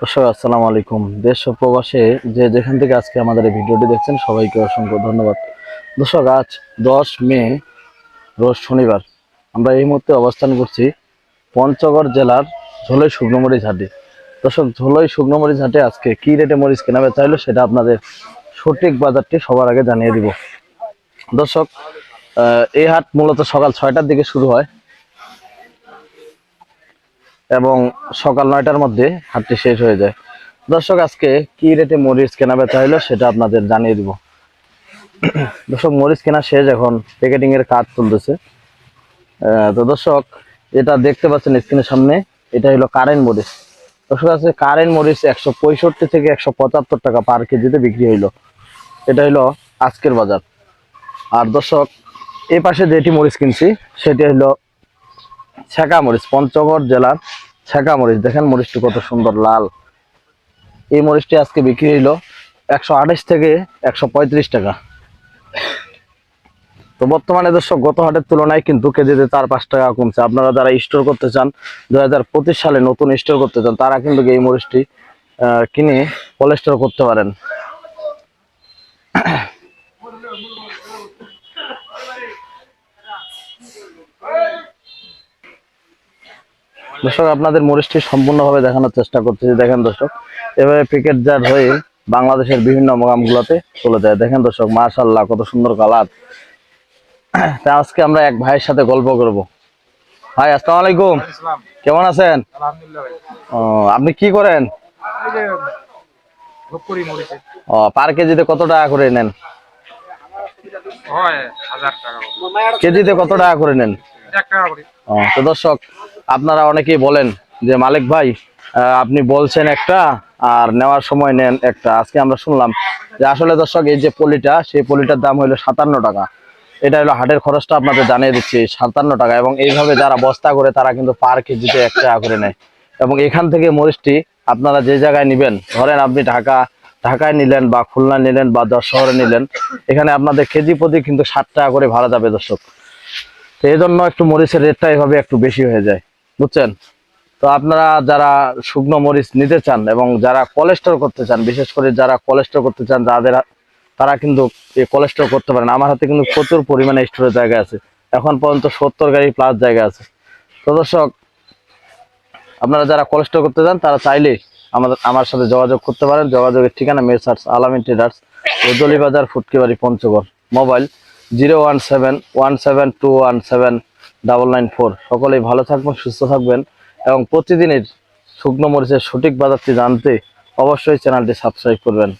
দর্শক, আসসালামু আলাইকুম। দেশ ও প্রবাসে যে যেখান থেকে আজকে আমাদের এই ভিডিওটি দেখছেন, সবাইকে অসংখ্য ধন্যবাদ। দর্শক, আজ দশ মে, রোজ শনিবার। আমরা এই মুহূর্তে অবস্থান করছি পঞ্চগড় জেলার ঝোলই শুকনো মরিচ হাটে। দর্শক, ঝোলই শুকনো মরিচ হাটে আজকে কি রেটে মরিচ কেনা বেচা হলো সেটা আপনাদের সঠিক বাজারটি সবার আগে জানিয়ে দিব। দর্শক এই হাট মূলত সকাল ছয়টার দিকে শুরু হয়। এবং সকাল নয়টার মধ্যে হাটটি শেষ হয়ে যায়। দর্শক, আজকে কি রেটে মরিচ কেনা বেচা হলো সেটা আপনাদের জানিয়ে দিব। দর্শক, মরিচ কেনা শেষ, এখন প্যাকেটিং এর কাজ চলতেছে। তো দর্শক, এটা দেখতে পাচ্ছেন স্ক্রিনের সামনে, এটা হলো কারেন্ট মরিচ। দর্শক আছে কারেন্ট মরিচ একশো পঁয়ষট্টি থেকে একশো পঁচাত্তর টাকা পার কেজিতে বিক্রি হইল। এটা হলো আজকের বাজার। আর দর্শক এই পাশে যেটি মরিচ কিনছি, সেটি হলো ছেঁকা মরিচ, পঞ্চগড় জেলার ছেঁকা মরিচ। দেখেন মরিচটি কত সুন্দর লাল। এই মরিচটি আজকে বিক্রি হইল একশো থেকে একশো পঁয়ত্রিশ টাকা। তো বর্তমানে দর্শক, গত হাটের তুলনায় কিন্তু কেজিতে চার পাঁচ টাকা কমছে। আপনারা যারা স্টোর করতে চান দু হাজার পঁচিশ সালে নতুন স্টোর করতে চান, তারা কিন্তু এই মরিচটি কিনে কোলেস্টোর করতে পারেন। দর্শক আপনাদের মরিচটি সম্পূর্ণভাবে দেখানোর চেষ্টা করতেছি দেখেন দর্শক এভাবে প্যাকেট জার হয়ে বাংলাদেশের বিভিন্ন মোকামগুলোতে চলে যায়। দেখেন দর্শক মাশাল্লাহ কত সুন্দর কালার তা আজকে আমরা এক ভাইয়ের সাথে গল্প করব। ভাই আসসালামু আলাইকুম। কেমন আছেন? আলহামদুলিল্লাহ ও, আপনি কি করেন? ও পার কেজিতে কত টাকা করে নেন। কেজিতে কত টাকা করে নেন? তো দর্শক আপনারা অনেকেই বলেন যে, মালিক ভাই আপনি বলছেন একটা আর নেওয়ার সময় নেন একটা। আজকে আমরা শুনলাম যে, আসলে দর্শক, এই যে পলিটা, সেই পলিটার দাম হলো সাতান্ন টাকা। এটা হলো হাটের খরচটা আপনাদের জানিয়ে দিচ্ছি, সাতান্ন টাকা। এবং এইভাবে যারা বস্তা করে, তারা কিন্তু পার কেজিতে এক টাকা করে নেয়। এবং এখান থেকে মরিচটি আপনারা যে জায়গায় নেবেন, ধরেন আপনি ঢাকা, ঢাকায় নিলেন বা খুলনা নিলেন বা দশ শহরে নিলেন, এখানে আপনাদের কেজি প্রতি কিন্তু ষাট টাকা করে ভাড়া যাবে দর্শক। তো এই জন্য একটু মরিচের রেটটা এভাবে একটু বেশি হয়ে যায়। বুঝছেন? তো আপনারা যারা শুকনো মরিচ নিতে চান এবং যারা কোলেস্টোর করতে চান, বিশেষ করে যারা কোলেস্টোর করতে চান, যাদের তারা কিন্তু এই করতে পারেন। আমার হাতে কিন্তু প্রচুর পরিমাণে স্টোরের জায়গা আছে। এখন পর্যন্ত সত্তর গাড়ি প্লাস জায়গা আছে। তো দর্শক, আপনারা যারা কোলেস্টোর করতে চান, তারা চাইলে আমাদের আমার সাথে যোগাযোগ করতে পারেন। যোগাযোগের ঠিকানা messrs Alamin traders Ujli Bazar Phutkibari Panchagarh. Mobile zero one seven one seven two one seven double nine four সকলেই ভালো থাকবেন, সুস্থ থাকবেন এবং প্রতিদিনের শুকনো মরিচের সঠিক বাজারটি জানতে অবশ্যই চ্যানেলটি সাবস্ক্রাইব করবেন।